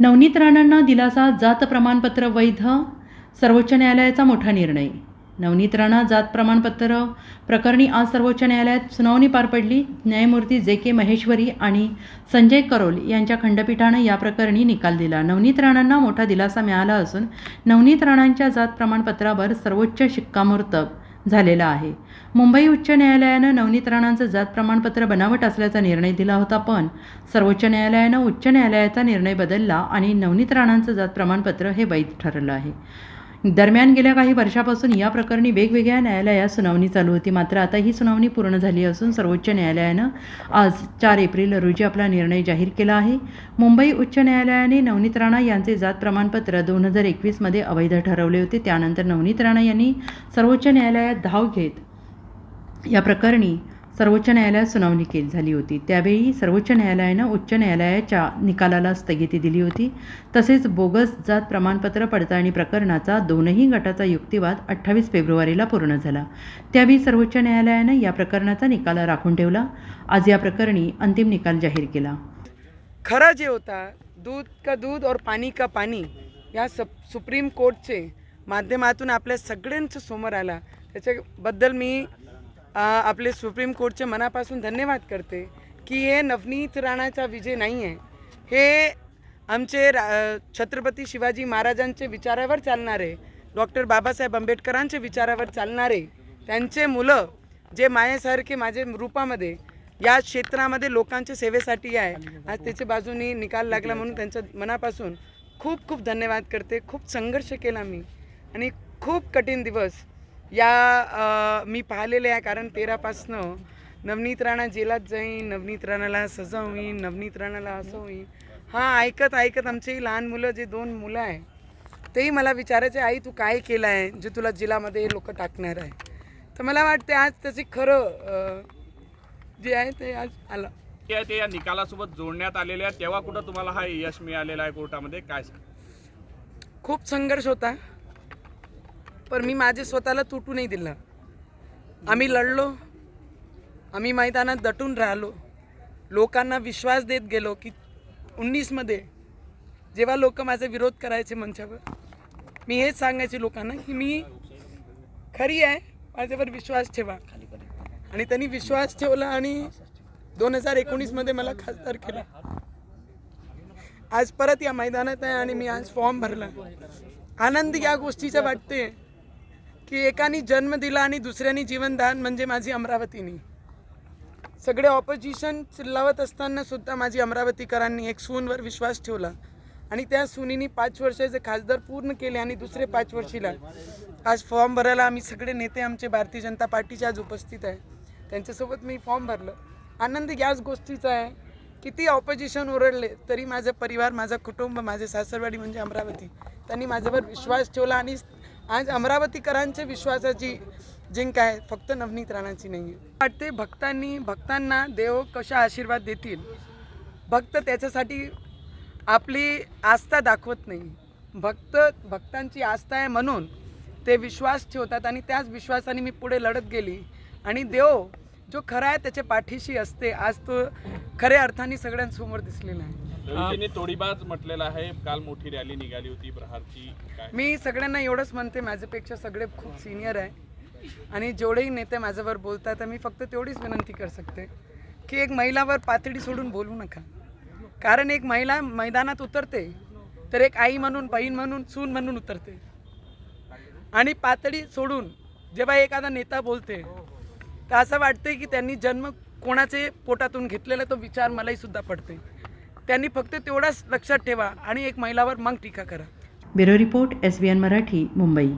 नवनीत राणांना दिलासा जात प्रमाणपत्र वैध सर्वोच्च न्यायालयाचा मोठा निर्णय. नवनीत राणा जात प्रमाणपत्र प्रकरणी आज सर्वोच्च न्यायालयात सुनावणी पार पडली. न्यायमूर्ती जे के महेश्वरी आणि संजय करोल यांच्या खंडपीठानं या प्रकरणी निकाल दिला. नवनीत राणांना मोठा दिलासा मिळाला असून नवनीत राणांच्या जात प्रमाणपत्रावर सर्वोच्च शिक्कामोर्तब झालेला आहे. मुंबई उच्च न्यायालयानं नवनीत राणांचं जात प्रमाणपत्र बनावट असल्याचा निर्णय दिला होता पण सर्वोच्च न्यायालयानं उच्च न्यायालयाचा निर्णय बदलला आणि नवनीत राणांचं जात प्रमाणपत्र हे वैध ठरलं आहे. दरम्यान गेल्या काही वर्षापासून या प्रकरणी वेगवेगळ्या न्यायालयात सुनावणी चालू होती. मात्र आता ही सुनावणी पूर्ण झाली असून सर्वोच्च न्यायालयानं आज चार एप्रिल रोजी आपला निर्णय जाहीर केला आहे. मुंबई उच्च न्यायालयाने नवनीत राणा यांचे जात प्रमाणपत्र दोन हजार एकवीसमध्ये अवैध ठरवले होते. त्यानंतर नवनीत राणा यांनी सर्वोच्च न्यायालयात धाव घेत या प्रकरणी सर्वोच्च न्यायालयात सुनावणी केली झाली होती. त्यावेळी सर्वोच्च न्यायालयानं उच्च न्यायालयाच्या निकालाला स्थगिती दिली होती. तसेच बोगस जात प्रमाणपत्र पडताळणी प्रकरणाचा दोनही गटाचा युक्तिवाद अठ्ठावीस फेब्रुवारीला पूर्ण झाला. त्यावेळी सर्वोच्च न्यायालयानं या प्रकरणाचा निकाल राखून ठेवला. आज या प्रकरणी अंतिम निकाल जाहीर केला. खरं जे होता दूध का दूध और पाणी का पाणी या सप सुप्रीम कोर्टचे माध्यमातून आपल्या सगळ्यांचं समोर आला. त्याच्याबद्दल मी आपले सुप्रीम कोर्टचे मनापासून धन्यवाद करते की हे नवनीत राणाचा विजय नाही आहे. हे आमचे रा छत्रपती शिवाजी महाराजांचे विचारावर चालणारे डॉक्टर बाबासाहेब आंबेडकरांचे विचारावर चालणारे त्यांचे मुलं जे मायासारखे माझे रूपामध्ये या क्षेत्रामध्ये लोकांच्या सेवेसाठी आहे. आज त्याच्या बाजूनी निकाल लागला म्हणून त्यांच्या मनापासून खूप खूप धन्यवाद करते. खूप संघर्ष केला मी. आणि खूप कठीण दिवस या मी पाहिलेले आहे कारण तेरापासनं नवनीत राणा जेलात जाईन नवनीत राणाला सजा होईन नवनीत राणाला असं होईन हां ऐकत ऐकत आमची लहान मुलं जे दोन मुलं आहे तेही मला विचारायचे आई तू काय केलं आहे जे तुला जिल्हामध्ये लोक टाकणार आहे? तर मला वाटते आज त्याची खरं जे आहे ते आज आलं. ते ते या निकालासोबत जोडण्यात आलेले आहे तेव्हा कुठं तुम्हाला हा यश मिळालेला आहे कोर्टामध्ये? काय खूप संघर्ष होता. पण मी माझे स्वतःला तुटू नाही दिलं. आम्ही लढलो. आम्ही मैदानात दटून राहिलो. लोकांना विश्वास देत गेलो की उन्नीसमध्ये जेव्हा लोक माझा विरोध करायचे मंचावर मी हेच सांगायचे लोकांना की मी खरी आहे माझ्यावर विश्वास ठेवा. आणि त्यांनी विश्वास ठेवला आणि दोन हजार एकोणीसमध्ये मला खासदार केला. आज परत या मैदानात आहे आणि मी आज फॉर्म भरला. आनंद या गोष्टीचा वाटते की एकानी जन्म दिला आणि दुसऱ्यानी जीवनदान म्हणजे माझी अमरावतीनी. सगळे ऑपोजिशन चिल्लावत असताना सुद्धा माझी अमरावतीकरांनी एक सूनवर विश्वास ठेवला. आणि त्या सुनीनी पाच वर्षाचे खासदार पूर्ण केले आणि दुसरे पाच वर्षीला आज फॉर्म भरायला आम्ही सगळे नेते आमचे भारतीय जनता पार्टीचे आज उपस्थित आहे. त्यांच्यासोबत मी फॉर्म भरलं. आनंद याच गोष्टीचा आहे. किती ऑपोजिशन ओरडले तरी माझा परिवार माझं कुटुंब माझे सासरवाडी म्हणजे अमरावती. त्यांनी माझ्यावर विश्वास ठेवला आणि आज अमरावतीकरांच्या विश्वासाची जिंक आहे. फक्त नवनीत राणाची नाही आहे वाटते भक्तांनी भक्तांना देव कशा आशीर्वाद देतील? भक्त त्याच्यासाठी आपली आस्था दाखवत नाही. भक्त भक्तांची आस्था आहे म्हणून ते विश्वास ठेवतात आणि त्याच विश्वासाने मी पुढे लढत गेली. आणि देव जो खरा आहे त्याच्या पाठीशी असते. आज तो खऱ्या अर्थाने सगळ्यांसमोर दिसलेला आहे. त्यांनी तोडीबाज म्हटलेला आहे. काल मोठी रॅली निघाली होती प्रहारची. काय? मी सगळ्यांना एवढंच म्हणते माझ्यापेक्षा सगळे खूप सिनियर आहे. आणि जेवढेही नेते माझ्यावर बोलतात तर मी फक्त तेवढीच विनंती कर सकते की एक महिलावर पातळी सोडून बोलू नका. कारण एक महिला मैदानात उतरते तर एक आई म्हणून बहीण म्हणून सून म्हणून उतरते. आणि पातळी सोडून जेव्हा एखादा नेता बोलते तर असं वाटते की त्यांनी जन्म कोणाचे पोटातून घेतलेला तो विचार मलाही सुद्धा पडते त्यांनी फक्त तेवढाच लक्षात ठेवा आणि एक महिलावर मग टीका करा. Bureau report S B N Marathi Mumbai.